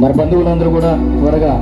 మరి బంధువులందరూ కూడా త్వరగా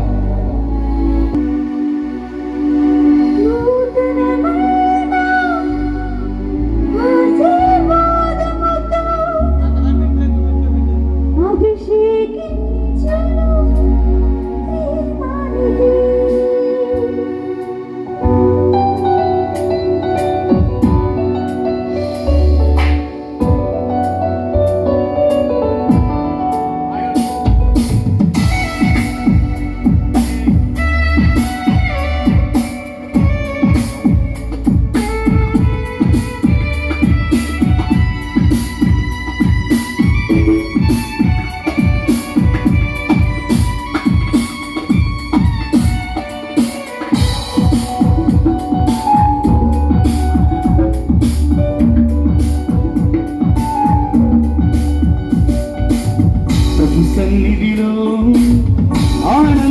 சந்நிதியிலோ ஆன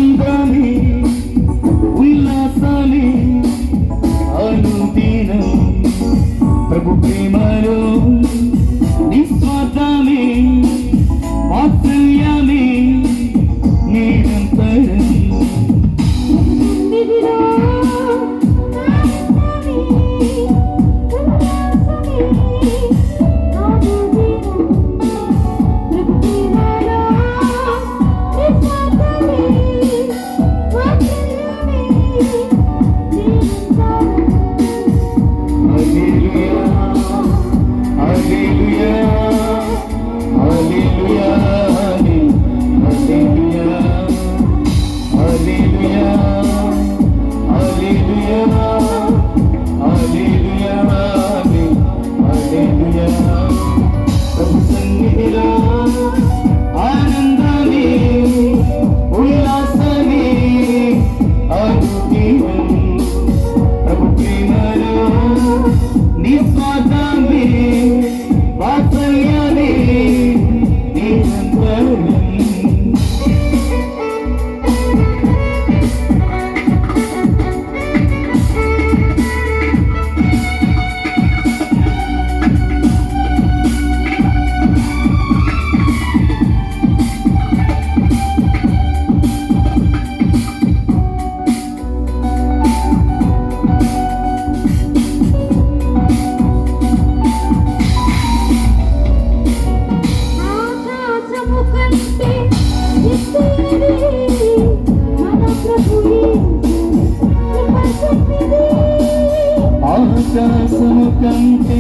ఆకాశము కంటే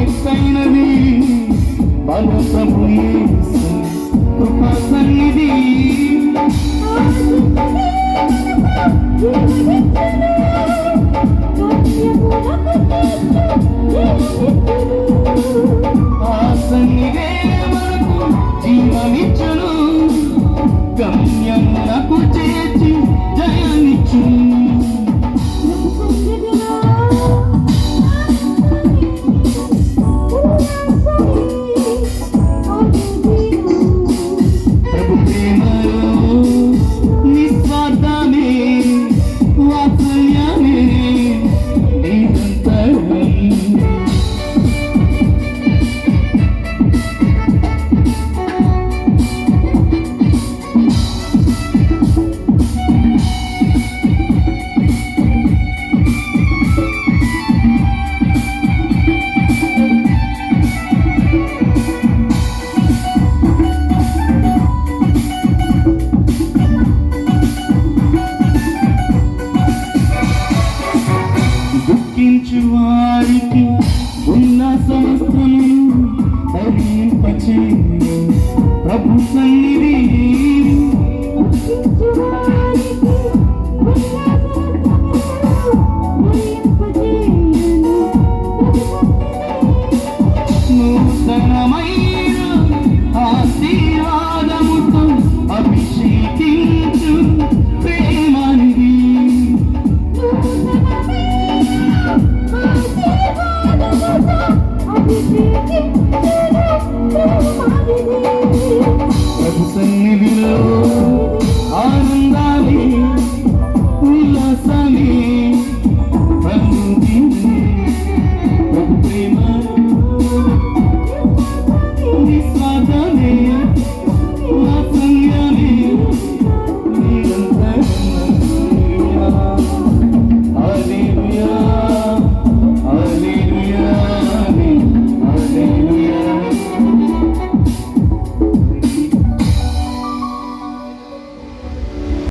ఎత్తైనది మన ప్రభుయేసు కిందకు చేర్చి జయనిచ్చు దుఃఖించు వారికి ఉన్న సంస్థను ధరింపచేయ